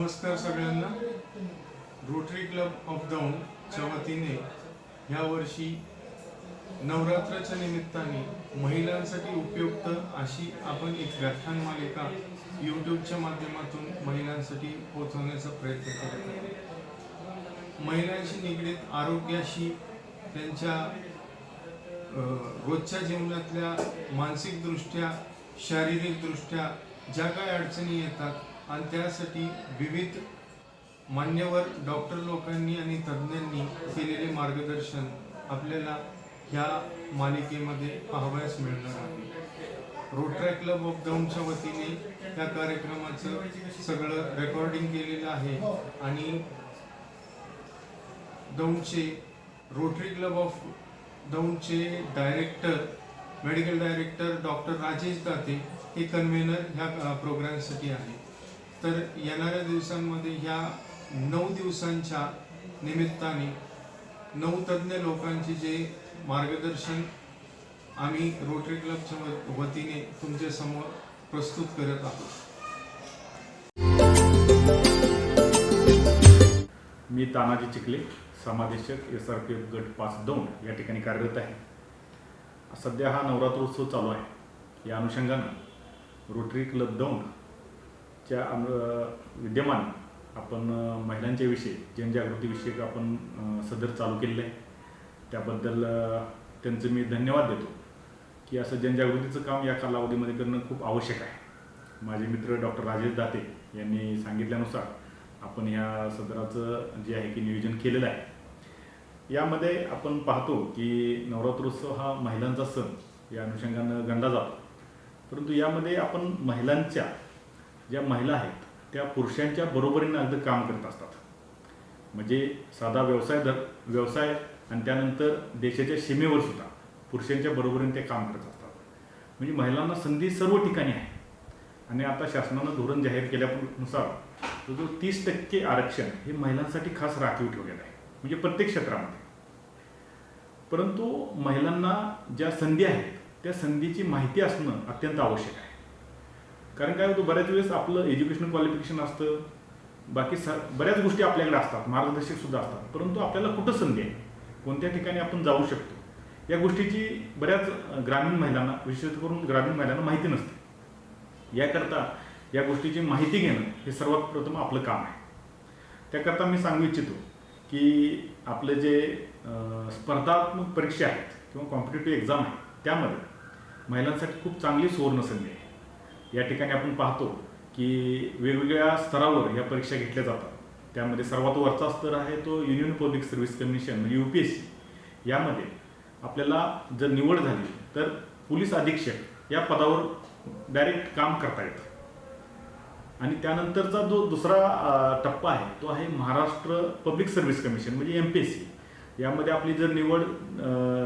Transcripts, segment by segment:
नमस्कार सगळ्यांना. Rotary club of दौंडच्या वतीने ह्या वर्षी नवरात्राच्या निमित्ताने महिलांसाठी उपयुक्त अशी आपण एक व्याख्यान मालिका यूट्यूबच्या माध्यमातून महिलांसाठी पोहोचवण्याचा प्रयत्न करत आहे. महिलांशी निगडीत आरोग्याशी त्यांच्या रोजच्या जीवनातल्या मानसिकदृष्ट्या शारीरिकदृष्ट्या ज्या काही अडचणी येतात आणि त्यासाठी विविध मान्यवर डॉक्टर लोकांनी आणि तज्ज्ञांनी केलेले मार्गदर्शन आपल्याला ह्या मालिकेमध्ये पाहावयास मिळणार आहे. रोटरी क्लब ऑफ दौंडच्या वतीने त्या कार्यक्रमाचं सगळं रेकॉर्डिंग केलेलं आहे आणि दौंडचे rotary club of दौंडचे director medical director doctor Rajesh Date हे कन्व्हेनर ह्या प्रोग्रामसाठी आहे तर येणाऱ्या दिवसांमध्ये ह्या नऊ दिवसांच्या निमित्ताने नऊ तज्ज्ञ लोकांचे जे मार्गदर्शन आम्ही रोटरी क्लबच्या वतीने तुमच्यासमोर प्रस्तुत करत आहोत. मी तानाजी चिखले समादेशक एस आर पी एफ गट पाच दोन या ठिकाणी कार्यरत आहे. सध्या हा नवरात्रोत्सव चालू आहे. या अनुषंगानं रोटरी क्लब दोन च्या विद्यमान आपण महिलांच्या विषयी जनजागृतीविषयक आपण सदर चालू केलेलं आहे. त्याबद्दल त्यांचं मी धन्यवाद देतो की असं जनजागृतीचं काम या कालावधीमध्ये करणं खूप आवश्यक आहे. माझे मित्र डॉक्टर राजेश दाते यांनी सांगितल्यानुसार आपण ह्या सदराचं जे आहे की नियोजन केलेलं आहे. यामध्ये आपण पाहतो की नवरात्रोत्सव हा महिलांचा सण या अनुषंगानं गणला जातो. परंतु यामध्ये आपण महिलांच्या ज्या महिला आहेत त्या पुरुषांच्या बरोबरीनं अगदी काम करत असतात. म्हणजे साधा व्यवसाय धर व्यवसाय आणि त्यानंतर देशाच्या सीमेवर सुद्धा पुरुषांच्या बरोबरीने ते काम करत असतात. म्हणजे महिलांना संधी सर्व ठिकाणी आहे. आणि आता शासनानं धोरण जाहीर केल्यानुसार तो जो तीस टक्के आरक्षण हे महिलांसाठी खास राखीव ठेवलेलं आहे. म्हणजे प्रत्येक क्षेत्रामध्ये. परंतु महिलांना ज्या संधी आहेत त्या संधीची माहिती असणं अत्यंत आवश्यक आहे. कारण काय होतं बऱ्याच वेळेस आपलं एज्युकेशन क्वालिफिकेशन असतं. बाकी स बऱ्याच गोष्टी आपल्याकडे असतात मार्गदर्शक सुद्धा असतात. परंतु आपल्याला कुठं संधी आहे? कोणत्या ठिकाणी आपण जाऊ शकतो? या गोष्टीची बऱ्याच ग्रामीण महिलांना विशेष करून ग्रामीण महिलांना माहिती नसते. याकरता या गोष्टीची माहिती घेणं हे सर्वात प्रथम आपलं काम आहे. त्याकरता मी सांगू इच्छितो की आपले जे स्पर्धात्मक परीक्षा आहेत किंवा कॉम्पिटेटिव्ह एक्झाम आहे त्यामध्ये महिलांसाठी खूप चांगली सुवर्ण संधी आहे. या ठिकाणी आपण पाहतो की वेगवेगळ्या स्तरावर या परीक्षा घेतल्या जातात. त्यामध्ये सर्वात वरचा स्तर आहे तो युनियन पब्लिक सर्व्हिस कमिशन म्हणजे यू पी एस सी यामध्ये आपल्याला जर निवड झाली तर पोलीस अधीक्षक या पदावर डायरेक्ट काम करता येतं. आणि त्यानंतरचा जो दुसरा टप्पा आहे तो आहे महाराष्ट्र पब्लिक सर्व्हिस कमिशन म्हणजे एम पी एस सी यामध्ये आपली जर निवड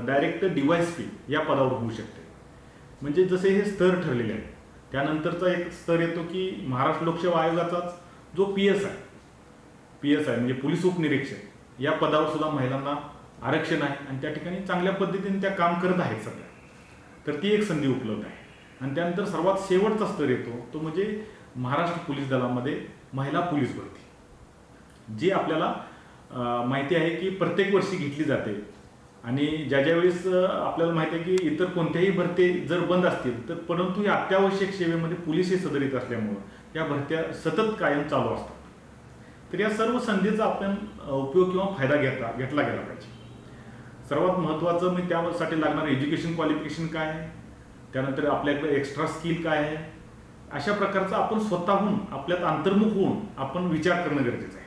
डायरेक्ट डिवायस पी या पदावर होऊ शकते. म्हणजे जसे हे स्तर ठरलेले आहेत त्यानंतरचा एक स्तर येतो की महाराष्ट्र लोकसेवा आयोगाचाच जो पी एस आहे पी एस आय म्हणजे पोलीस उपनिरीक्षक. या पदावर सुद्धा महिलांना आरक्षण आहे आणि त्या ठिकाणी चांगल्या पद्धतीने त्या काम करत आहेत सध्या. तर ती एक संधी उपलब्ध आहे. आणि त्यानंतर सर्वात शेवटचा स्तर येतो तो म्हणजे महाराष्ट्र पोलीस दलामध्ये महिला पोलीस भरती. जी आपल्याला माहिती आहे की प्रत्येक वर्षी घेतली जाते आणि ज्या ज्या वेळेस आपल्याला माहिती आहे की इतर कोणत्याही भरती जर बंद असतील तर परंतु या अत्यावश्यक सेवेमध्ये पोलीस हे सदर येत असल्यामुळं या भरत्या सतत कायम चालू असतात. तर या सर्व संधीचा आपण उपयोग किंवा फायदा घेता घेतला गेला पाहिजे. सर्वात महत्त्वाचं मी त्यासाठी लागणारं एज्युकेशन क्वालिफिकेशन काय आहे? त्यानंतर आपल्याकडे एक्स्ट्रा स्किल काय आहे? अशा प्रकारचं आपण स्वतःहून आपल्यात अंतर्मुख होऊन आपण विचार करणं गरजेचं आहे.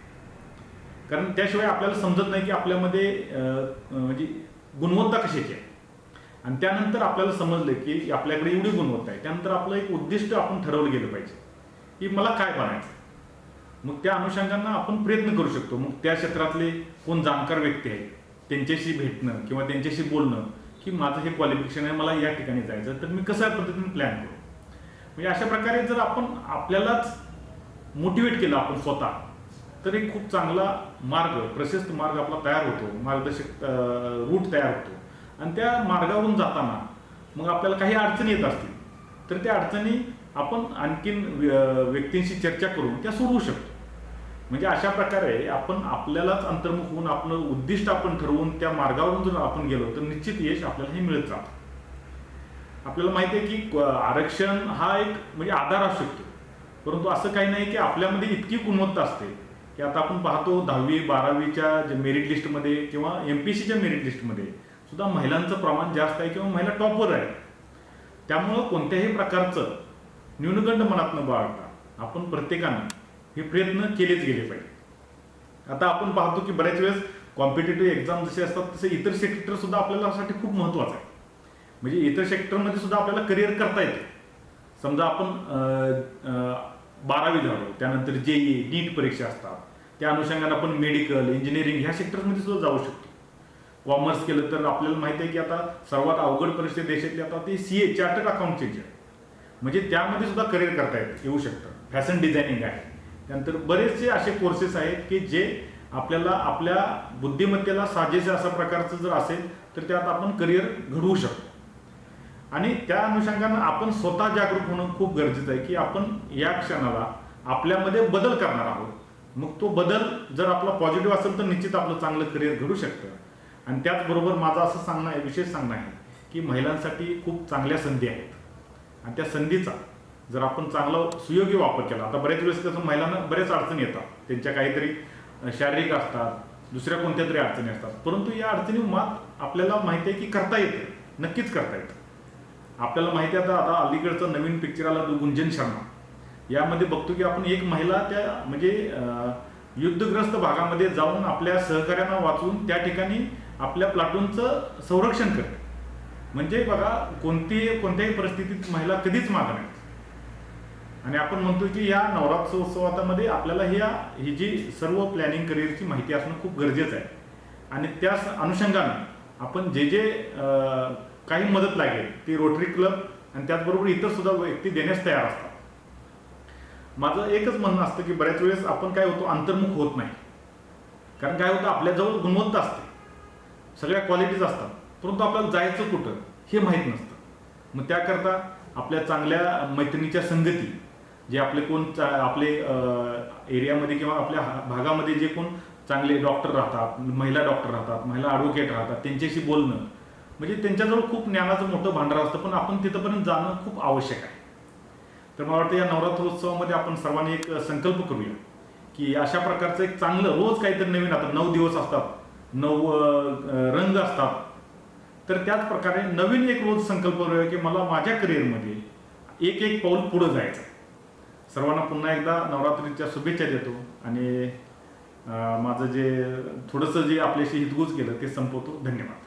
कारण त्याशिवाय आपल्याला समजत नाही की आपल्यामध्ये म्हणजे गुणवत्ता कशाची आहे? आणि त्यानंतर आपल्याला समजलं की आपल्याकडे एवढी गुणवत्ता आहे. त्यानंतर आपलं एक उद्दिष्ट आपण ठरवलं गेलं पाहिजे. की मला काय बनायचं? मग त्या अनुषंगानं आपण प्रयत्न करू शकतो. मग त्या क्षेत्रातले कोण जाणकार व्यक्ती आहेत त्यांच्याशी भेटणं किंवा त्यांच्याशी बोलणं की माझं हे क्वालिफिकेशन आहे मला या ठिकाणी जायचं तर मी कशा पद्धतीने प्लॅन करू? म्हणजे अशा प्रकारे जर आपण आपल्यालाच मोटिवेट केलं आपण स्वतः तर एक खूप चांगला मार्ग प्रशस्त मार्ग आपला तयार होतो. मार्गदर्शक रूट तयार होतो. आणि त्या मार्गावरून जाताना मग आपल्याला काही अडचणी येत असतील तर त्या अडचणी आपण आणखीन व्य- व्यक्तींशी चर्चा करून त्या सोडवू शकतो. म्हणजे अशा प्रकारे आपण आपल्यालाच अंतर्मुख होऊन आपलं उद्दिष्ट आपण ठरवून त्या मार्गावरून जर आपण गेलो तर निश्चित यश आपल्याला हे मिळत राहतं आपल्याला माहिती आहे की आरक्षण हा एक म्हणजे आधार असू शकतो. परंतु असं काही नाही की आपल्यामध्ये इतकी गुणवत्ता असते. की आता आपण पाहतो दहावी बारावीच्या मेरिट लिस्टमध्ये किंवा एम पी सीच्या मेरिट लिस्टमध्ये सुद्धा महिलांचं प्रमाण जास्त आहे किंवा महिला टॉपवर आहे त्यामुळं कोणत्याही प्रकारचं न्यूनगंड मनात न बाळगता आपण प्रत्येकानं हे प्रयत्न केलेच गेले पाहिजे. आता आपण पाहतो की बऱ्याच वेळेस कॉम्पिटेटिव्ह एक्झाम जसे असतात तसे इतर सेक्टर सुद्धा खूप महत्वाचं आहे. म्हणजे इतर सेक्टरमध्ये सुद्धा आपल्याला करिअर करता येते. समजा आपण बारावी झालो. त्यानंतर जेई नीट परीक्षा असतात. त्या अनुषंगाने आपण मेडिकल इंजिनिअरिंग ह्या सेक्टरमध्ये सुद्धा जाऊ शकतो. कॉमर्स केलं तर आपल्याला माहिती आहे की आता सर्वात अवघड परिस्थिती देशातली आता ते सी ए चार्टर्ड अकाउंटचे म्हणजे त्यामध्ये सुद्धा करिअर करता येत येऊ शकतं. फॅशन डिझायनिंग आहे. त्यानंतर बरेचसे असे कोर्सेस आहेत की जे आपल्याला आपल्या बुद्धिमत्तेला साजेसे असा प्रकारचं जर असेल तर त्यात आपण करिअर घडवू शकतो. आणि त्या अनुषंगानं आपण स्वतः जागरूक होणं खूप गरजेचं आहे की आपण या क्षणाला आपल्यामध्ये बदल करणार आहोत. मग तो बदल जर आपला पॉझिटिव्ह असेल तर निश्चित आपलं चांगलं करिअर घडू शकतं. आणि त्याचबरोबर माझं असं सांगणं आहे विशेष सांगणं आहे की महिलांसाठी खूप चांगल्या संधी आहेत. आणि त्या संधीचा जर आपण चांगला सुयोग्य वापर केला आता बऱ्याच वेळेस कसं महिलांना बऱ्याच अडचणी येतात. त्यांच्या काहीतरी शारीरिक असतात दुसऱ्या कोणत्या तरी अडचणी असतात. परंतु या अडचणी मात आपल्याला माहिती आहे की करता येते. नक्कीच करता येतं. आपल्याला माहिती आहे आता आता अलीकडचं नवीन पिक्चर आला गुंजन शर्मा. यामध्ये बघतो की आपण एक महिला त्या म्हणजे युद्धग्रस्त भागामध्ये जाऊन आपल्या सहकाऱ्यांना वाचून त्या ठिकाणी आपल्या प्लाटूनचं संरक्षण करते. म्हणजे बघा कोणती कोणत्याही परिस्थितीत महिला कधीच माग नाही. आणि आपण म्हणतो की या नवरात्रोत्सवामध्ये आपल्याला ह्या ही जी सर्व प्लॅनिंग करिअरची माहिती असणं खूप गरजेचं आहे. आणि त्या अनुषंगाने आपण जे जे काही मदत लागेल. ती रोटरी क्लब आणि त्याचबरोबर इतर सुद्धा व्यक्ती देण्यास तयार असतात. माझं एकच म्हणणं असतं की बऱ्याच वेळेस आपण काय होतो अंतर्मुख होत नाही. कारण काय होतं आपल्याजवळ गुणवत्ता असते. सगळ्या क्वालिटीज असतात. परंतु आपल्याला जायचं कुठं हे माहीत नसतं. मग त्याकरता आपल्या चांगल्या मैत्रिणीच्या संगती जे आपले कोण चा- आपले एरियामध्ये किंवा आपल्या हा- भागामध्ये जे कोण चांगले डॉक्टर राहतात महिला डॉक्टर राहतात महिला ॲडव्होकेट राहतात त्यांच्याशी बोलणं म्हणजे त्यांच्याजवळ खूप ज्ञानाचं मोठं भांडार असतं पण आपण तिथंपर्यंत जाणं खूप आवश्यक आहे. तर मला वाटतं या नवरात्रोत्सवामध्ये आपण सर्वांनी एक संकल्प करूया की अशा प्रकारचं एक चांगलं रोज काहीतरी नवीन आता नऊ दिवस असतात नऊ रंग असतात. तर त्याच प्रकारे नवीन एक रोज संकल्प करूया की मला माझ्या करिअरमध्ये एक एक पाऊल पुढं जायचं सर्वांना पुन्हा एकदा नवरात्रीच्या शुभेच्छा देतो आणि माझं जे थोडंसं जे आपल्याशी हितगुज केलं ते संपवतो. धन्यवाद.